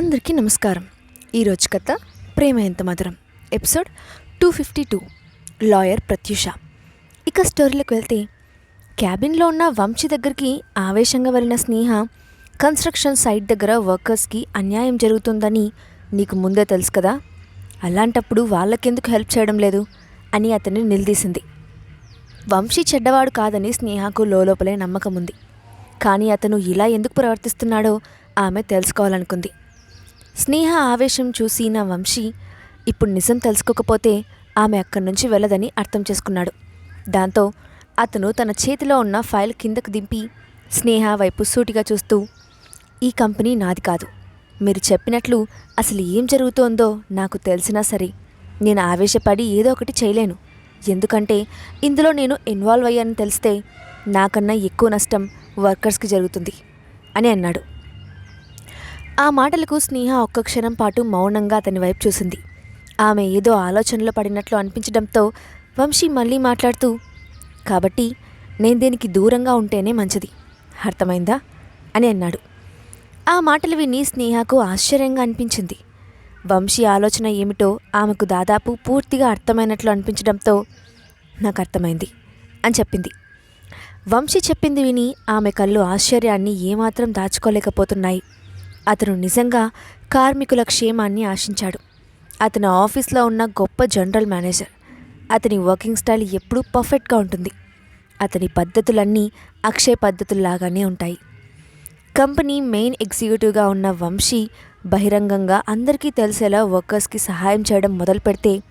అందరికీ నమస్కారం. ఈరోజు కథ ప్రేమ ఎంత మధురం. Episode two fifty two. Lawyer Pratyusha. ఇక స్టోరీలోకి వెళ్తే క్యాబిన్లో ఉన్న వంశీ దగ్గరికి ఆవేశంగా వెళ్ళిన స్నేహ కన్స్ట్రక్షన్ సైట్ దగ్గర వర్కర్స్కి అన్యాయం జరుగుతుందని నీకు ముందే తెలుసు కదా? అలాంటప్పుడు వాళ్ళకెందుకు హెల్ప్ చేయడం లేదు? అని అతన్ని నిలదీసింది. వంశీ చెడ్డవాడు కాదని స్నేహకు లోపలే నమ్మకం ఉంది కానీ అతను ఇలా ఎందుకు ప్రవర్తిస్తున్నాడో ఆమె తెలుసుకోవాలనుకుంది. స్నేహ ఆవేశం చూసి నా వంశీ ఇప్పుడు నిజం తెలుసుకోకపోతే ఆమె అక్కడి నుంచి వెళ్ళదని అర్థం చేసుకున్నాడు. దాంతో అతను తన చేతిలో ఉన్న ఫైల్ కిందకు దింపి స్నేహ వైపు సూటిగా చూస్తూ ఈ కంపెనీ నాది కాదు. మీరు చెప్పినట్లు అసలు ఏం జరుగుతోందో నాకు తెలిసినా సరే నేను ఆవేశపడి ఏదో ఒకటి చేయలేను. ఎందుకంటే ఇందులో నేను ఇన్వాల్వ్ అయ్యానని తెలిస్తే నాకన్నా ఎక్కువ నష్టం వర్కర్స్కి జరుగుతుంది అని అన్నాడు. ఆ మాటలకు స్నేహ ఒక్క క్షణం పాటు మౌనంగా అతని వైపు చూసింది. ఆమె ఏదో ఆలోచనలో పడినట్లు అనిపించడంతో వంశీ మళ్ళీ మాట్లాడుతూ కాబట్టి నేను దీనికి దూరంగా ఉంటేనే మంచిది. అర్థమైందా? అని అన్నాడు. ఆ మాటలు విని స్నేహకు ఆశ్చర్యంగా అనిపించింది. వంశీ ఆలోచన ఏమిటో ఆమెకు దాదాపు పూర్తిగా అర్థమైనట్లు అనిపించడంతో నాకు అర్థమైంది అని చెప్పింది. వంశీ చెప్పింది విని ఆమె కళ్ళు ఆశ్చర్యాన్ని ఏమాత్రం దాచుకోలేకపోతున్నాయి. అతను నిజంగా కార్మికుల క్షేమాన్ని ఆశించాడు. అతను ఆఫీస్లో ఉన్న గొప్ప జనరల్ మేనేజర్. అతని వర్కింగ్ స్టైల్ ఎప్పుడూ పర్ఫెక్ట్గా ఉంటుంది. అతని పద్ధతులన్నీ అక్షయ పద్ధతుల్లాగానే ఉంటాయి. కంపెనీ మెయిన్ ఎగ్జిక్యూటివ్గా ఉన్న వంశీ బహిరంగంగా అందరికీ తెలిసేలా వర్కర్స్కి సహాయం చేయడం మొదలు పెడితే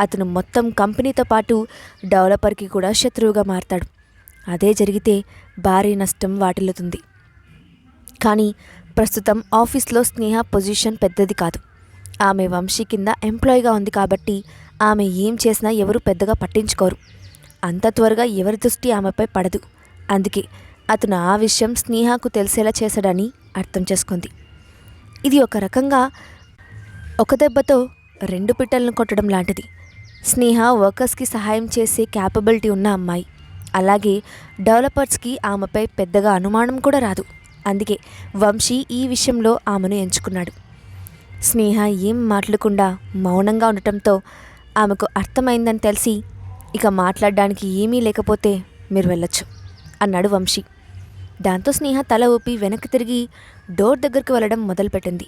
అతను మొత్తం కంపెనీతో పాటు డెవలపర్కి కూడా శత్రువుగా మారతాడు. అదే జరిగితే భారీ నష్టం వాటిల్లుతుంది. కానీ ప్రస్తుతం ఆఫీస్లో స్నేహ పొజిషన్ పెద్దది కాదు. ఆమె వంశీ కింద ఎంప్లాయీగా ఉంది కాబట్టి ఆమె ఏం చేసినా ఎవరు పెద్దగా పట్టించుకోరు. అంత త్వరగా ఎవరి దృష్టి ఆమెపై పడదు. అందుకే అతను ఆ విషయం స్నేహకు తెలిసేలా చేశాడని అర్థం చేసుకుంది. ఇది ఒక రకంగా ఒక దెబ్బతో రెండు పిట్టలను కొట్టడం లాంటిది. స్నేహ వర్కర్స్కి సహాయం చేసే క్యాపబిలిటీ ఉన్న అమ్మాయి. అలాగే డెవలపర్స్కి ఆమెపై పెద్దగా అనుమానం కూడా రాదు. అందుకే వంశీ ఈ విషయంలో ఆమెను ఎంచుకున్నాడు. స్నేహ ఏం మాట్లాడకుండా మౌనంగా ఉండటంతో ఆమెకు అర్థమైందని తెలిసి ఇక మాట్లాడడానికి ఏమీ లేకపోతే మీరు వెళ్ళొచ్చు అన్నాడు వంశీ. దాంతో స్నేహ తల ఊపి వెనక్కి తిరిగి డోర్ దగ్గరికి వెళ్ళడం మొదలుపెట్టింది.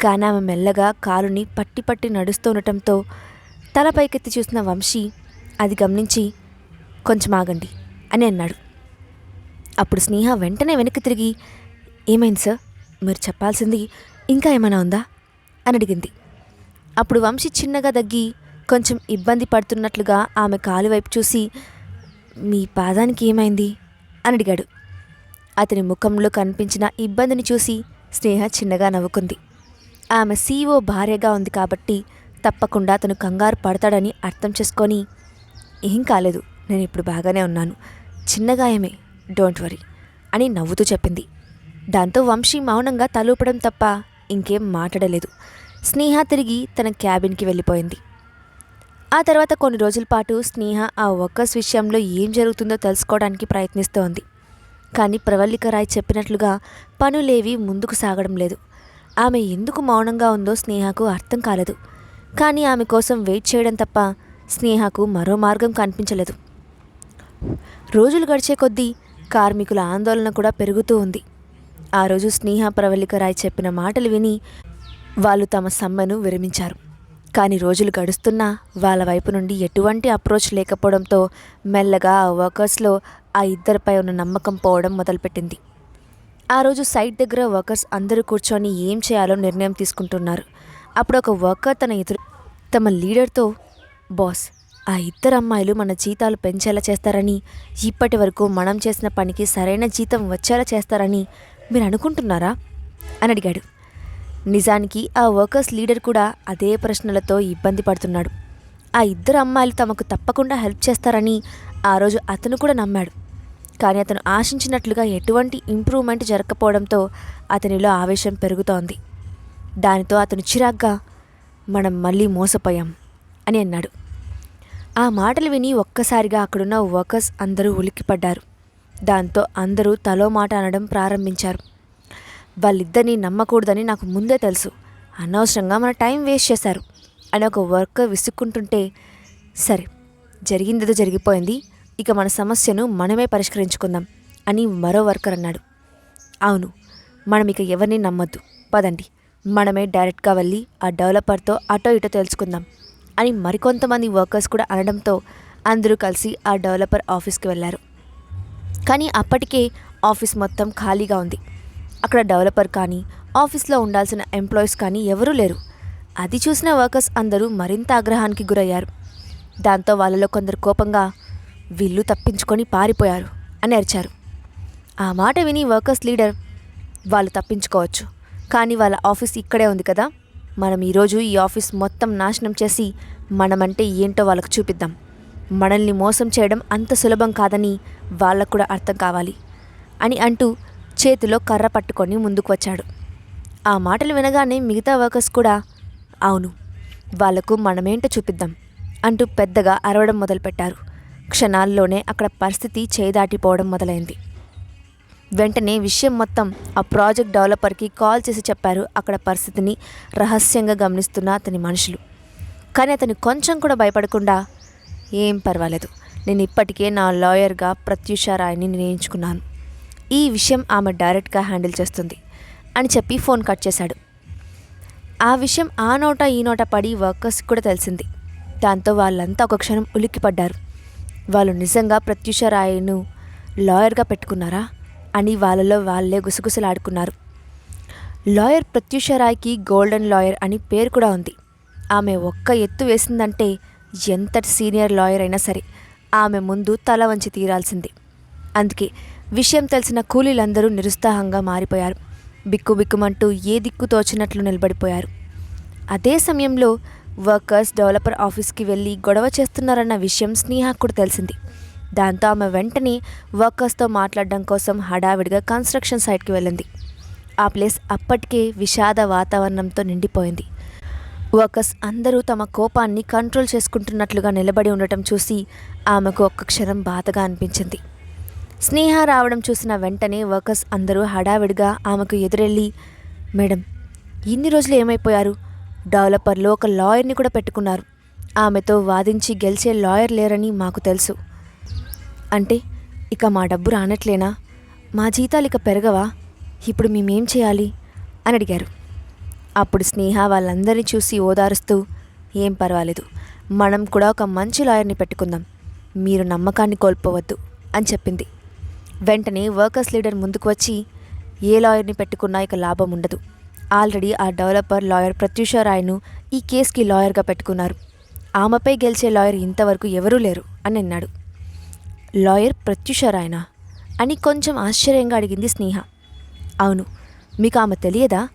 కానీ ఆమె మెల్లగా కాలుని పట్టి పట్టి నడుస్తూ ఉండటంతో తల పైకెత్తి చూసిన వంశీ అది గమనించి కొంచెం ఆగండి అని అన్నాడు. అప్పుడు స్నేహ వెంటనే వెనక్కి తిరిగి ఏమైంది సార్? మీరు చెప్పాల్సింది ఇంకా ఏమైనా ఉందా? అని అడిగింది. అప్పుడు వంశీ చిన్నగా దగ్గి కొంచెం ఇబ్బంది పడుతున్నట్లుగా ఆమె కాలు వైపు చూసి మీ పాదానికి ఏమైంది? అని అడిగాడు. అతని ముఖంలో కనిపించిన ఇబ్బందిని చూసి స్నేహ చిన్నగా నవ్వుకుంది. ఆమె సీఓ భార్యగా ఉంది కాబట్టి తప్పకుండా అతను కంగారు పడతాడని అర్థం చేసుకొని ఏం కాలేదు నేను ఇప్పుడు బాగానే ఉన్నాను. చిన్నగాయమే డోంట్ వరీ అని నవ్వుతూ చెప్పింది. దాంతో వంశీ మౌనంగా తలూపడం తప్ప ఇంకేం మాట్లాడలేదు. స్నేహ తిరిగి తన క్యాబిన్కి వెళ్ళిపోయింది. ఆ తర్వాత కొన్ని రోజుల పాటు స్నేహ ఆ ఒక్కస్ విషయంలో ఏం జరుగుతుందో తెలుసుకోవడానికి ప్రయత్నిస్తోంది. కానీ ప్రవల్లిక రాయ్ చెప్పినట్లుగా పనులేవి ముందుకు సాగడం లేదు. ఆమె ఎందుకు మౌనంగా ఉందో స్నేహకు అర్థం కాలేదు. కానీ ఆమె కోసం వెయిట్ చేయడం తప్ప స్నేహకు మరో మార్గం కనిపించలేదు. రోజులు గడిచే కొద్దీ కార్మికుల ఆందోళన కూడా పెరుగుతూ ఉంది. ఆ రోజు స్నేహ ప్రవళికరాయ్ రాయ్ చెప్పిన మాటలు విని వాళ్ళు తమ సమ్మెను విరమించారు. కానీ రోజులు గడుస్తున్నా వాళ్ళ వైపు నుండి ఎటువంటి అప్రోచ్ లేకపోవడంతో మెల్లగా ఆ వర్కర్స్లో ఆ ఇద్దరిపై ఉన్న నమ్మకం పోవడం మొదలుపెట్టింది. ఆ రోజు సైట్ దగ్గర వర్కర్స్ అందరూ కూర్చొని ఏం చేయాలో నిర్ణయం తీసుకుంటున్నారు. అప్పుడు ఒక వర్కర్ తన ఎదురు తమ లీడర్తో బాస్ ఆ ఇద్దరు అమ్మాయిలు మన జీతాలు పెంచేలా చేస్తారని ఇప్పటి వరకు మనం చేసిన పనికి సరైన జీతం వచ్చేలా చేస్తారని మీరు అనుకుంటున్నారా అని అడిగాడు. నిజానికి ఆ వర్కర్స్ లీడర్ కూడా అదే ప్రశ్నలతో ఇబ్బంది పడుతున్నాడు. ఆ ఇద్దరు అమ్మాయిలు తమకు తప్పకుండా హెల్ప్ చేస్తారని ఆ రోజు అతను కూడా నమ్మాడు. కానీ అతను ఆశించినట్లుగా ఎటువంటి ఇంప్రూవ్మెంట్ జరగకపోవడంతో అతనిలో ఆవేశం పెరుగుతోంది. దానితో అతను చిరాగ్గా మనం మళ్ళీ మోసపోయాం అని అన్నాడు. ఆ మాటలు విని ఒక్కసారిగా అక్కడున్న వర్కర్స్ అందరూ ఉలిక్కిపడ్డారు. దాంతో అందరూ తలో మాట అనడం ప్రారంభించారు. వాళ్ళిద్దరినీ నమ్మకూడదని నాకు ముందే తెలుసు. అనవసరంగా మన టైం వేస్ట్ చేశారు అని ఒక వర్కర్ విసుక్కుంటుంటే సరే జరిగిందేదో జరిగిపోయింది ఇక మన సమస్యను మనమే పరిష్కరించుకుందాం అని మరో వర్కర్ అన్నాడు. అవును మనం ఇక ఎవరిని నమ్మొద్దు. పదండి మనమే డైరెక్ట్గా వెళ్ళి ఆ డెవలపర్తో అటో ఇటో తెలుసుకుందాం అని మరికొంతమంది వర్కర్స్ కూడా అనడంతో అందరూ కలిసి ఆ డెవలపర్ ఆఫీస్కి వెళ్ళారు. కానీ అప్పటికే ఆఫీస్ మొత్తం ఖాళీగా ఉంది. అక్కడ డెవలపర్ కానీ ఆఫీస్లో ఉండాల్సిన ఎంప్లాయీస్ కానీ ఎవరూ లేరు. అది చూసిన వర్కర్స్ అందరూ మరింత ఆగ్రహానికి గురయ్యారు. దాంతో వాళ్ళలో కొందరు కోపంగా వీళ్ళు తప్పించుకొని పారిపోయారు అని అరిచారు. ఆ మాట విని వర్కర్స్ లీడర్ వాళ్ళు తప్పించుకోవచ్చు కానీ వాళ్ళ ఆఫీస్ ఇక్కడే ఉంది కదా. మనం ఈరోజు ఈ ఆఫీస్ మొత్తం నాశనం చేసి మనమంటే ఏంటో వాళ్ళకు చూపిద్దాం. మనల్ని మోసం చేయడం అంత సులభం కాదని వాళ్ళకు కూడా అర్థం కావాలి అని అంటూ చేతిలో కర్ర పట్టుకొని ముందుకు వచ్చాడు. ఆ మాటలు వినగానే మిగతా వర్కర్స్ కూడా అవును వాళ్ళకు మనమేంటో చూపిద్దాం అంటూ పెద్దగా అరవడం మొదలుపెట్టారు. క్షణాల్లోనే అక్కడ పరిస్థితి చేదాటిపోవడం మొదలైంది. వెంటనే విషయం మొత్తం ఆ ప్రాజెక్ట్ డెవలపర్కి కాల్ చేసి చెప్పారు అక్కడ పరిస్థితిని రహస్యంగా గమనిస్తున్న అతని మనుషులు. కానీ అతను కొంచెం కూడా భయపడకుండా ఏం పర్వాలేదు. నేను ఇప్పటికే నా లాయర్గా ప్రత్యూష రాయ్ని నిర్ణయించుకున్నాను. ఈ విషయం ఆమె డైరెక్ట్గా హ్యాండిల్ చేస్తుంది అని చెప్పి ఫోన్ కట్ చేశాడు. ఆ విషయం ఆ నోట ఈ నోట పడి వర్కర్స్కి కూడా తెలిసింది. దాంతో వాళ్ళంతా ఒక క్షణం ఉలిక్కిపడ్డారు. వాళ్ళు నిజంగా ప్రత్యూష రాయ్ను లాయర్గా పెట్టుకున్నారా అని వాళ్ళలో వాళ్ళే గుసగుసలాడుకున్నారు. లాయర్ ప్రత్యూష రాయ్కి గోల్డెన్ లాయర్ అని పేరు కూడా ఉంది. ఆమె ఒక్క ఎత్తు వేసిందంటే ఎంతటి సీనియర్ లాయర్ అయినా సరే ఆమె ముందు తల వంచి తీరాల్సింది. అందుకే విషయం తెలిసిన కూలీలందరూ నిరుత్సాహంగా మారిపోయారు. బిక్కు బిక్కుమంటూ ఏ దిక్కు తోచినట్లు నిలబడిపోయారు. అదే సమయంలో వర్కర్స్ డెవలపర్ ఆఫీస్కి వెళ్ళి గొడవ చేస్తున్నారన్న విషయం స్నేహకు కూడా తెలిసింది. దాంతో ఆమె వెంటనే వర్కర్స్తో మాట్లాడడం కోసం హడావిడిగా కన్స్ట్రక్షన్ సైట్కి వెళ్ళింది. ఆ ప్లేస్ అప్పటికే విషాద వాతావరణంతో నిండిపోయింది. వర్కర్స్ అందరూ తమ కోపాన్ని కంట్రోల్ చేసుకుంటున్నట్లుగా నిలబడి ఉండటం చూసి ఆమెకు ఒక్క క్షణం బాధగా అనిపించింది. స్నేహ రావడం చూసిన వెంటనే వర్కర్స్ అందరూ హడావిడిగా ఆమెకు ఎదురెళ్ళి మేడం ఇన్ని రోజులు ఏమైపోయారు? డెవలపర్లో ఒక లాయర్ని కూడా పెట్టుకున్నారు. ఆమెతో వాదించి గెలిచే లాయర్ లేరని మాకు తెలుసు. అంటే ఇక మా డబ్బు రానట్లేనా? మా జీతాలు ఇక పెరగవా? ఇప్పుడు మేమేం చేయాలి? అని అడిగారు. అప్పుడు స్నేహ వాళ్ళందరినీ చూసి ఓదారుస్తూ ఏం పర్వాలేదు. మనం కూడా ఒక మంచి లాయర్ని పెట్టుకుందాం. మీరు నమ్మకాన్ని కోల్పోవద్దు అని చెప్పింది. వెంటనే వర్కర్స్ లీడర్ ముందుకు వచ్చి ఏ లాయర్ని పెట్టుకున్నా ఇక లాభం ఉండదు. ఆల్రెడీ ఆ డెవలపర్ లాయర్ ప్రత్యూష రాయ్ను ఈ కేసుకి లాయర్గా పెట్టుకున్నారు. ఆమెపై గెలిచే లాయర్ ఇంతవరకు ఎవరూ లేరు అని అన్నాడు. లాయర్ ప్రత్యూష రాయనా? అని కొంచెం ఆశ్చర్యంగా అడిగింది స్నేహ. అవును. మీకు ఆమె తెలియదా?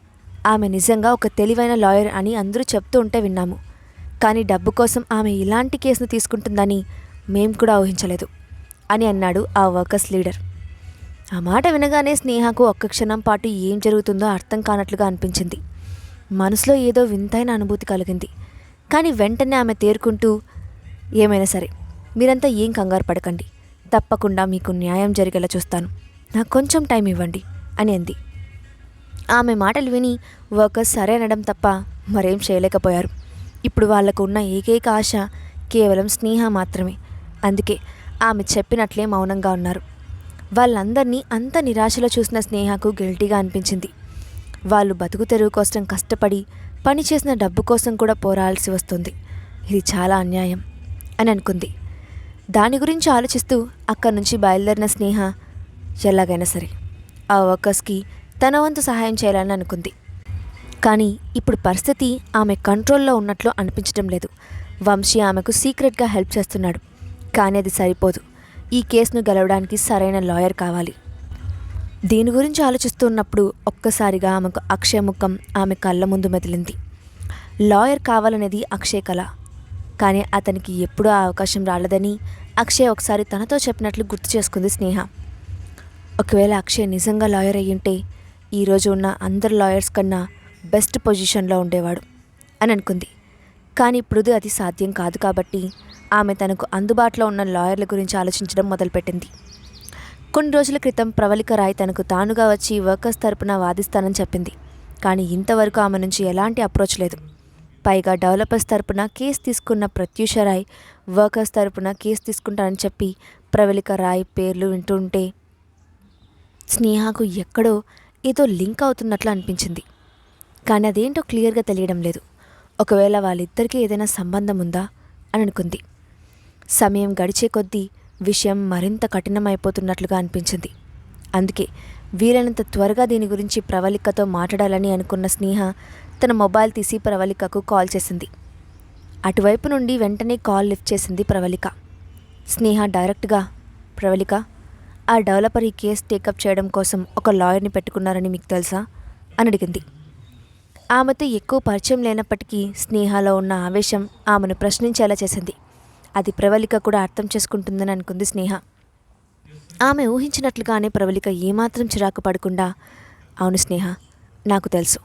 ఆమె నిజంగా ఒక తెలివైన లాయర్ అని అందరూ చెప్తూ ఉంటే విన్నాము. కానీ డబ్బు కోసం ఆమె ఇలాంటి కేసును తీసుకుంటుందని మేం కూడా ఊహించలేదు అని అన్నాడు ఆ వర్కర్స్ లీడర్. ఆ మాట వినగానే స్నేహకు ఒక్క క్షణం పాటు ఏం జరుగుతుందో అర్థం కానట్లుగా అనిపించింది. మనసులో ఏదో వింతైన అనుభూతి కలిగింది. కానీ వెంటనే ఆమె తేరుకుంటూ ఏమైనా సరే మీరంతా ఏం కంగారు పడకండి. తప్పకుండా మీకు న్యాయం జరిగేలా చూస్తాను. నాకు కొంచెం టైం ఇవ్వండి అని అంది. ఆమె మాటలు విని వర్కర్స్ సరే అనడం తప్ప మరేం చేయలేకపోయారు. ఇప్పుడు వాళ్ళకు ఉన్న ఏకైక ఆశ కేవలం స్నేహ మాత్రమే. అందుకే ఆమె చెప్పినట్లే మౌనంగా ఉన్నారు. వాళ్ళందరినీ అంత నిరాశలో చూసిన స్నేహకు గిల్టీగా అనిపించింది. వాళ్ళు బతుకు తెరువు కోసం కష్టపడి పని చేసిన డబ్బు కోసం కూడా పోరాల్సి వస్తుంది. ఇది చాలా అన్యాయం అని అనుకుంది. దాని గురించి ఆలోచిస్తూ అక్కడి నుంచి బయలుదేరిన స్నేహ ఎలాగైనా సరే ఆ వర్కర్స్కి తన వంతు సహాయం చేయాలని అనుకుంది. కానీ ఇప్పుడు పరిస్థితి ఆమె కంట్రోల్లో ఉన్నట్లు అనిపించడం లేదు. వంశీ ఆమెకు సీక్రెట్గా హెల్ప్ చేస్తున్నాడు. కానీ అది సరిపోదు. ఈ కేసును గెలవడానికి సరైన లాయర్ కావాలి. దీని గురించి ఆలోచిస్తున్నప్పుడు ఒక్కసారిగా ఆమెకు అక్షయ ముఖం ఆమె కళ్ళ ముందు మెదిలింది. లాయర్ కావాలనేది అక్షయ్ కళ కానీ అతనికి ఎప్పుడూ ఆ అవకాశం రాలేదని అక్షయ్ ఒకసారి తనతో చెప్పినట్లు గుర్తు చేసుకుంది స్నేహ. ఒకవేళ అక్షయ్ నిజంగా లాయర్ అయ్యుంటే ఈరోజు ఉన్న అందరు లాయర్స్ కన్నా బెస్ట్ పొజిషన్లో ఉండేవాడు అని అనుకుంది. కానీ ఇప్పుడు అది సాధ్యం కాదు కాబట్టి ఆమె తనకు అందుబాటులో ఉన్న లాయర్ల గురించి ఆలోచించడం మొదలుపెట్టింది. కొన్ని రోజుల క్రితం ప్రవళిక రాయ్ తనకు తానుగా వచ్చి వర్కర్స్ తరపున వాదిస్తానని చెప్పింది. కానీ ఇంతవరకు ఆమె నుంచి ఎలాంటి అప్రోచ్ లేదు. పైగా డెవలపర్స్ తరపున కేసు తీసుకున్న ప్రత్యూష రాయ్ వర్కర్స్ తరపున కేసు తీసుకుంటానని చెప్పి ప్రవళిక రాయ్ పేర్లు వింటుంటే స్నేహకు ఎక్కడో ఏదో లింక్ అవుతున్నట్లు అనిపించింది. కానీ అదేంటో క్లియర్గా తెలియడం లేదు. ఒకవేళ వాళ్ళిద్దరికీ ఏదైనా సంబంధం ఉందా? అని అనుకుంది. సమయం గడిచే కొద్దీ విషయం మరింత కఠినమైపోతున్నట్లుగా అనిపించింది. అందుకే వీలైనంత త్వరగా దీని గురించి ప్రవళికతో మాట్లాడాలని అనుకున్న స్నేహ తన మొబైల్ తీసి ప్రవళికకు కాల్ చేసింది. అటువైపు నుండి వెంటనే కాల్ లిఫ్ట్ చేసింది ప్రవళిక. స్నేహ డైరెక్ట్గా ప్రవళిక ఆ డెవలపర్ ఈ కేసు టేకప్ చేయడం కోసం ఒక లాయర్ని పెట్టుకున్నారని మీకు తెలుసా? అని అడిగింది. ఆమెతో ఎక్కువ పరిచయం లేనప్పటికీ స్నేహలో ఉన్న ఆవేశం ఆమెను ప్రశ్నించేలా చేసింది. అది ప్రవళిక కూడా అర్థం చేసుకుంటుందని అనుకుంది స్నేహ. ఆమె ఊహించినట్లుగానే ప్రవళిక ఏమాత్రం చిరాకు పడకుండా అవును స్నేహ నాకు తెలుసు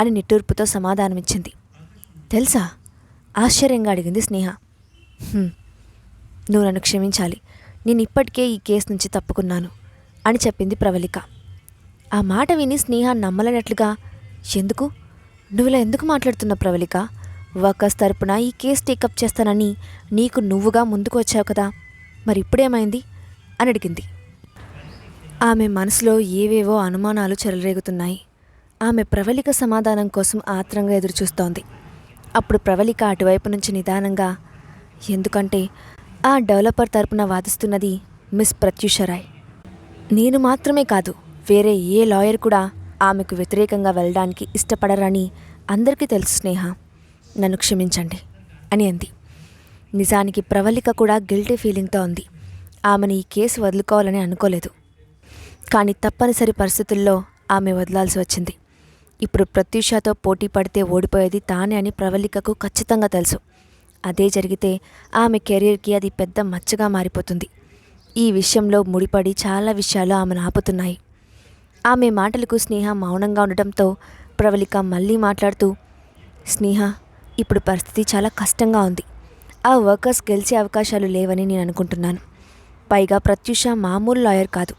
అని నిట్టూర్పుతో సమాధానమిచ్చింది. తెలుసా? ఆశ్చర్యంగా అడిగింది స్నేహ. నువ్వు నన్ను క్షమించాలి. నేను ఇప్పటికే ఈ కేసు నుంచి తప్పుకున్నాను అని చెప్పింది ప్రవళిక. ఆ మాట విని స్నేహ నమ్మలేనట్లుగా ఎందుకు? నువ్వులా ఎందుకు మాట్లాడుతున్న ప్రవళిక? వర్కర్స్ తరపున ఈ కేసు టేకప్ చేస్తానని నీకు నువ్వుగా ముందుకు వచ్చావు కదా మరి ఇప్పుడేమైంది అని అడిగింది. ఆమె మనసులో ఏవేవో అనుమానాలు చెలరేగుతున్నాయి. ఆమె ప్రవళిక సమాధానం కోసం ఆత్రంగా ఎదురుచూస్తోంది. అప్పుడు ప్రవళిక అటువైపు నుంచి నిదానంగా ఎందుకంటే ఆ డెవలపర్ తరపున వాదిస్తున్నది మిస్ ప్రత్యూష రాయ్. నేను మాత్రమే కాదు వేరే ఏ లాయర్ కూడా ఆమెకు వ్యతిరేకంగా వెళ్ళడానికి ఇష్టపడరని అందరికీ తెలుసు స్నేహ. నన్ను క్షమించండి అని అంది. నిజానికి ప్రవళిక కూడా గిల్టీ ఫీలింగ్తో ఉంది ఆమెను ఈ కేసు వదులుకోవాలని అనుకోలేదు. కానీ తప్పనిసరి పరిస్థితుల్లో ఆమె వదలాల్సి వచ్చింది. ఇప్పుడు ప్రత్యూషతో పోటీ పడితే ఓడిపోయేది తానే అని ప్రవళికకు ఖచ్చితంగా తెలుసు. అదే జరిగితే ఆమె కెరీర్కి అది పెద్ద మచ్చగా మారిపోతుంది. ఈ విషయంలో ముడిపడి చాలా విషయాలు ఆమెను ఆపుతున్నాయి. ఆమె మాటలకు స్నేహ మౌనంగా ఉండటంతో ప్రవళిక మళ్ళీ మాట్లాడుతూ స్నేహ ఇప్పుడు పరిస్థితి చాలా కష్టంగా ఉంది. ఆ వర్కర్స్ గెలిచే అవకాశాలు లేవని నేను అనుకుంటున్నాను. పైగా ప్రత్యూష మామూలు లాయర్ కాదు.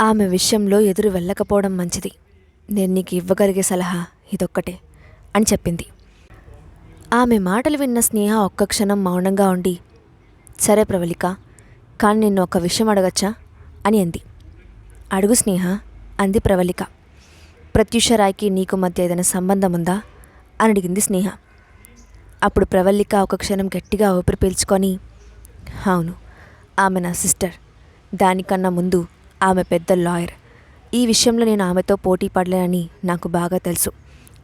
ఆమె విషయంలో ఎదురు వెళ్ళకపోవడం మంచిది. నేను నీకు ఇవ్వగలిగే సలహా ఇదొక్కటే అని చెప్పింది. ఆమె మాటలు విన్న స్నేహ ఒక్క క్షణం మౌనంగా ఉండి సరే ప్రవళిక కానీ నిన్ను ఒక విషయం అడగచ్చా? అని అంది. అడుగు స్నేహ అంది ప్రవళిక. ప్రత్యూష రాయ్కి నీకు మధ్య ఏదైనా సంబంధం ఉందా? అని అడిగింది స్నేహ. అప్పుడు ప్రవళిక ఒక క్షణం గట్టిగా ఊపిరి పీల్చుకొని అవును ఆమె నా సిస్టర్. దానికన్నా ముందు ఆమె పెద్ద లాయర్. ఈ విషయంలో నేను ఆమెతో పోటీ పడలేనని నాకు బాగా తెలుసు.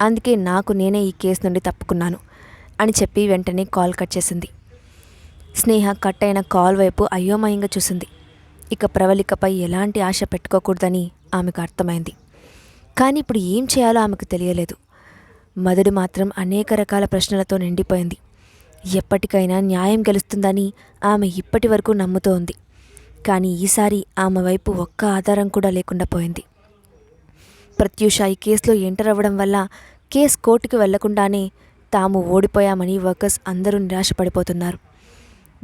అందుకే నాకు నేనే ఈ కేసు నుండి తప్పుకున్నాను. అని చెప్పి వెంటనే కాల్ కట్ చేసింది. స్నేహ కట్ అయిన కాల్ వైపు అయోమయంగా చూసింది. ఇక ప్రవళికపై ఎలాంటి ఆశ పెట్టుకోకూడదని ఆమెకు అర్థమైంది. కానీ ఇప్పుడు ఏం చేయాలో ఆమెకు తెలియలేదు. మధుడు మాత్రం అనేక రకాల ప్రశ్నలతో నిండిపోయింది. ఎప్పటికైనా న్యాయం గెలుస్తుందని ఆమె ఇప్పటి వరకు నమ్ముతూ ఉంది. కానీ ఈసారి ఆమె వైపు ఒక్క ఆధారం కూడా లేకుండా పోయింది. ప్రత్యూష ఈ కేసులో ఎంటర్ అవ్వడం వల్ల కేసు కోర్టుకు వెళ్ళకుండానే తాము ఓడిపోయామని వర్కర్స్ అందరూ నిరాశపడిపోతున్నారు.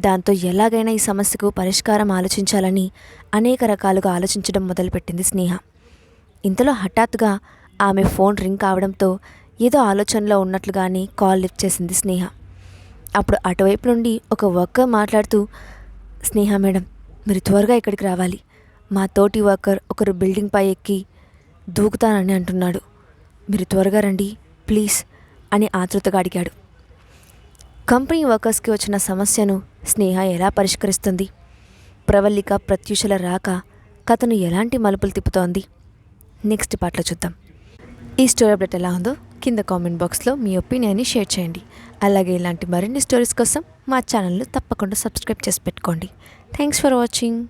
దాంతో ఎలాగైనా ఈ సమస్యకు పరిష్కారం ఆలోచించాలని అనేక రకాలుగా ఆలోచించడం మొదలుపెట్టింది స్నేహ. ఇంతలో హఠాత్తుగా ఆమె ఫోన్ రింగ్ కావడంతో ఏదో ఆలోచనలో ఉన్నట్లుగానే కాల్ లిఫ్ట్ చేసింది స్నేహ. అప్పుడు అటువైపు నుండి ఒక వర్కర్ మాట్లాడుతూ స్నేహ మేడం మీరు త్వరగా ఇక్కడికి రావాలి. మా తోటి వర్కర్ ఒకరు బిల్డింగ్ పై ఎక్కి దూకుతానని అంటున్నాడు. మీరు త్వరగా రండి ప్లీజ్. అని ఆతృతగా అడిగాడు. కంపెనీ వర్కర్స్కి వచ్చిన సమస్యను స్నేహ ఎలా పరిష్కరిస్తుంది? ప్రవల్లిక ప్రత్యూషల రాక కథను ఎలాంటి మలుపులు తిప్పుతోంది? నెక్స్ట్ పాటలో చూద్దాం. ఈ స్టోరీ అప్డేట్ ఎలా ఉందో కింద కామెంట్ బాక్స్లో మీ ఒపీనియన్ని షేర్ చేయండి. అలాగే ఇలాంటి మరిన్ని స్టోరీస్ కోసం మా ఛానల్ను తప్పకుండా సబ్స్క్రైబ్ చేసి పెట్టుకోండి. Thanks for watching.